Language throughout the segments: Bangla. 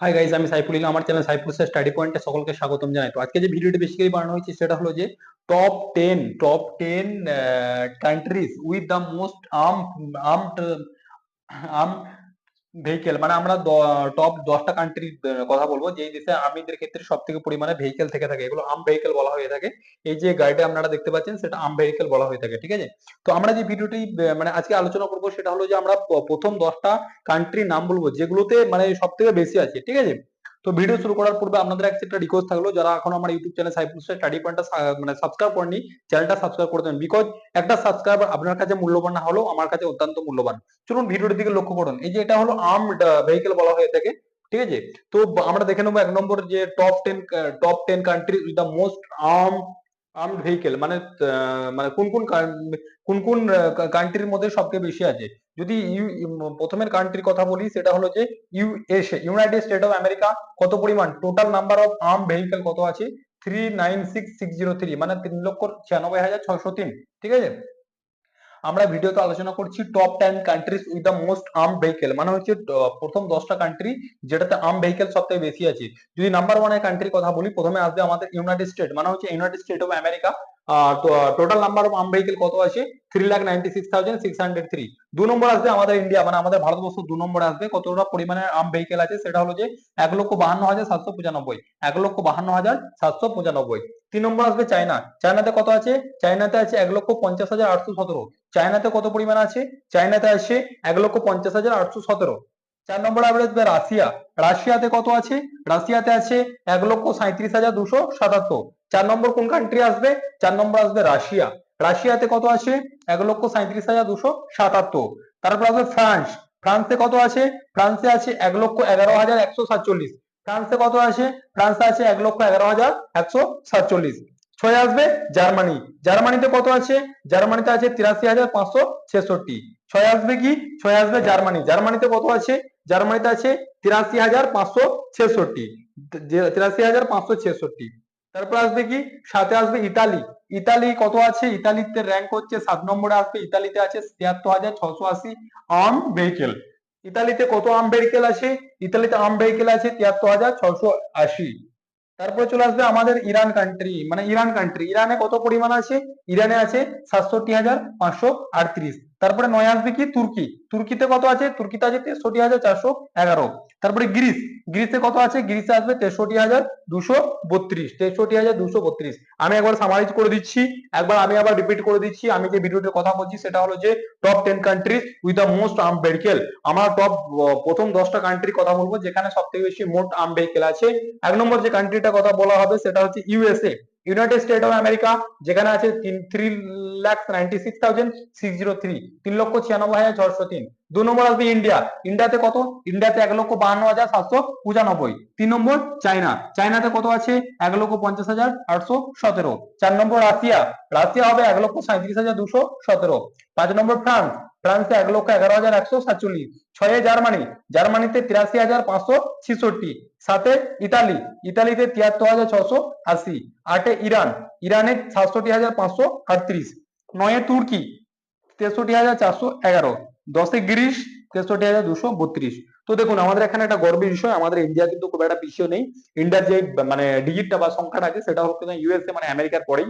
হাই গাইজ আমি সাইফুল ইলাম, আমার চ্যানেল সাইফুল স্টাডি পয়েন্টে সকলকে স্বাগতম জানাই। তো আজকে যে ভিডিওটি বেসিক্যালি বানানো হয়েছে, সেটা হলো যে top ten top ten countries with the most arm arm arm vehicle মানে আমরা টপ দশটা কান্ট্রির কথা বলব। যেই দেশে আর্মিদের ক্ষেত্রে সব থেকে পরিমাণে ভেহিকেল থেকে থাকে, এগুলো আম ভেহিকেল বলা হয়ে থাকে। এই যে গাড়িটা আপনারা দেখতে পাচ্ছেন, সেটা আম ভেহিকেল বলা হয়ে থাকে, ঠিক আছে? তো আমরা যে ভিডিওটি মানে আজকে আলোচনা করব, সেটা হলো যে আমরা প্রথম দশটা কান্ট্রির নাম বলব, যেগুলোতে মানে সব থেকে বেশি আছে, ঠিক আছে? তো ভিডিও শুরু করার পূর্বে আপনাদের একটা রিকোয়েস্ট থাকল, যারা এখন আমার ইউটিউব চ্যানেল সাইফুল স্টাডি পয়েন্টটা মানে সাবস্ক্রাইব করেনি চ্যানেলটা সাবস্ক্রাইব করে দেবেন বিকজ একটা সাবস্ক্রাইবার আপনার কাছে মূল্যবান না হলেও আমার কাছে অত্যন্ত মূল্যবান। চলুন ভিডিওটির দিকে লক্ষ্য করুন। এই যে এটা হলো আর্ম ভেহিকেল বলা হয়ে থাকে, ঠিক আছে? তো আমরা দেখে নেব এক নম্বর যে top ten top ten country with the most arm armed vehicle মানে মানে কোন কোন কোন কোন কান্ট্রির মধ্যে সবচেয়ে বেশি আছে? যদি প্রথমের কান্ট্রির কথা বলি, সেটা হলো যে USA United State of America কত পরিমাণ? Total number of arm vehicle কত আছে? Three nine six six zero three মানে তিন লক্ষ ছিয়ানব্বই হাজার ছয়শো তিন, ঠিক আছে? আমরা ভিডিওতে আলোচনা করছি top ten countries with the most arm vehicle মানে হচ্ছে প্রথম দশটা কান্ট্রি যেটাতে আর্ম ভেহিকেল সব থেকে বেশি আছে। যদি নাম্বার ওয়ানের কান্ট্রির কথা বলি, প্রথমে আসবে আমাদের ইউনাইটেড স্টেট মানে হচ্ছে United State of America total number of arm vehicle কত আছে? Three lakh ninety six thousand six hundred three দু নম্বর আসবে আমাদের ইন্ডিয়া মানে আমাদের ভারতবর্ষ দু নম্বরে আসবে। কতটা পরিমাণে আর্ম ভেহিকেল আছে? সেটা হলো যে এক লক্ষ বাহান্ন হাজার সাতশো পঁচানব্বই। এক লক্ষ বাহান্ন হাজার সাতশো পঁচানব্বই। তিন নম্বর আসবে চায়না। চায়নাতে কত আছে? চায়নাতে আছে এক লক্ষ পঞ্চাশ হাজার আটশো সতেরো। চায়নাতে কত পরিমাণ আছে? চায়নাতে আছে এক লক্ষ পঞ্চাশ হাজার আটশো সতেরো। চার নম্বর আসবে রাশিয়া। রাশিয়াতে কত আছে? রাশিয়াতে আছে এক লক্ষ সাঁত্রিশ হাজার দুশো সাতাত্তর। চার নম্বর কোন কান্ট্রি আসবে? চার নম্বর আসবে রাশিয়া। রাশিয়াতে কত আছে? এক লক্ষ সাঁত্রিশ হাজার দুশো সাতাত্তর। তারপর আসবে ফ্রান্স। ফ্রান্সে কত আছে? ফ্রান্সে আছে এক লক্ষ এগারো হাজার একশো সাতচল্লিশ। ফ্রান্সে কত আছে ফ্রান্সে আছে এক লক্ষ এগারো হাজার একশো সাতচল্লিশ। ছয় আসবে জার্মানি। জার্মানিতে কত আছে? জার্মানিতে আছে তিরাশি হাজার পাঁচশো ছেষট্টি। ছয় আসবে কি? ছয় আসবে জার্মানি। জার্মানিতে কত আছে? জার্মানিতে আছে তিরাশি হাজার পাঁচশো ছেষট্টি। তিরাশি হাজার পাঁচশো ছেষট্টি। তারপর আসবে কি? সাথে আসবে ইতালি। ইতালি কত আছে? ইতালিতে র্যাঙ্ক হচ্ছে, সাত নম্বরে আসবে। ইতালিতে আছে তিয়াত্তর হাজার ছশো আশি আর্ম ভেহিকেল। ইতালিতে কত আর্ম ভেহিকেল আছে? ইতালিতে আর্ম ভেহিকেল আছে তিয়াত্তর হাজার ছশো আশি। তারপরে চলে আসবে আমাদের ইরান কান্ট্রি মানে ইরান কান্ট্রি ইরানে কত পরিমাণ আছে? ইরানে আছে সাতষট্টি হাজার পাঁচশো আটত্রিশ। তারপরে নয় আসবে কি? তুর্কি। তুর্কিতে কত আছে? তুর্কিতে আছে তেষট্টি হাজার চারশো এগারো। তারপরে গ্রিস। গ্রিসে কত আছে? গ্রিসে আসবে তেষট্টি হাজার দুশো বত্রিশ। তেষট্টি হাজার দুশো বত্রিশ। আমি একবার সামারাইজ করে দিচ্ছি। একবার আমি আবার রিপিট করে দিচ্ছি। আমি যে ভিডিওটির কথা বলছি, সেটা হলো যে top ten countries with the most arm vehicle আমরা টপ প্রথম দশটা কান্ট্রির কথা বলব, যেখানে সব থেকে বেশি মোট আর্ম ভেহিকেল আছে। এক নম্বর যে কান্ট্রিটা কথা বলা হবে, সেটা হচ্ছে USA United State of America যেখানে আছে three lakh ninety six thousand six zero three তিন লক্ষ ছিয়ানব্বই হাজার ছশো তিন। দু নম্বর আসবে ইন্ডিয়া ইন্ডিয়াতে কত? ইন্ডিয়াতে এক লক্ষ বাহান্ন হাজার সাতশো পঁচানব্বই। তিন নম্বর চায়না চায়নাতে কত আছে? এক লক্ষ পঞ্চাশ হাজার আটশো সতেরো। চার নম্বর রাশিয়া রাশিয়া হবে এক লক্ষ সাঁত্রিশ হাজার দুশো সতেরো। পাঁচ নম্বর ফ্রান্স ফ্রান্সে এক লক্ষ এগারো হাজার একশো সাতচল্লিশ। ছয়ে জার্মানি। জার্মানিতে তিরাশি হাজার পাঁচশো ছিষট্টি। সাতে ইতালি। ইতালিতে তিয়াত্তর হাজার ছশো আশি। আটে ইরান। ইরানে সাতষট্টি হাজার পাঁচশো আটত্রিশ। নয়ে তুর্কি। তেষট্টি হাজার চারশো এগারো। দশে গ্রিস। তেষট্টি হাজার দুশো বত্রিশ। তো দেখুন, আমাদের এখানে একটা গর্বের বিষয়, আমাদের ইন্ডিয়া কিন্তু খুব একটা পিছিয়ে নেই। ইন্ডিয়ার যে মানে ডিজিটটা বা সংখ্যাটা আছে, সেটা হচ্ছে ইউএসএ মানে আমেরিকার পরেই।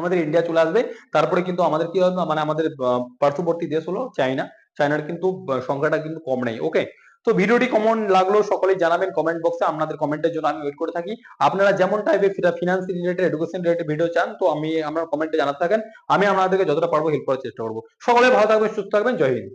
আমাদের ইন্ডিয়া চলে আসবে। তারপরে কিন্তু আমাদের কি হবে? মানে আমাদের পার্শ্ববর্তী দেশ হলো চাইনা চায়নার কিন্তু সংখ্যাটা কিন্তু কম নেই। ওকে তো ভিডিওটি কমন লাগল সকলে জানাবেন কমেন্ট বক্সে আপনাদের কমেন্টের জন্য আমি ওয়েট করে থাকি। আপনারা যেমন টাইপের finance related education related video চান, তো আমি আপনার কমেন্টে জানাতে থাকেন। আমি আপনাদেরকে যতটা পারব হেল্প করার চেষ্টা করব। সকলে ভালো থাকবেন, সুস্থ থাকবেন। জয় হিন্দ।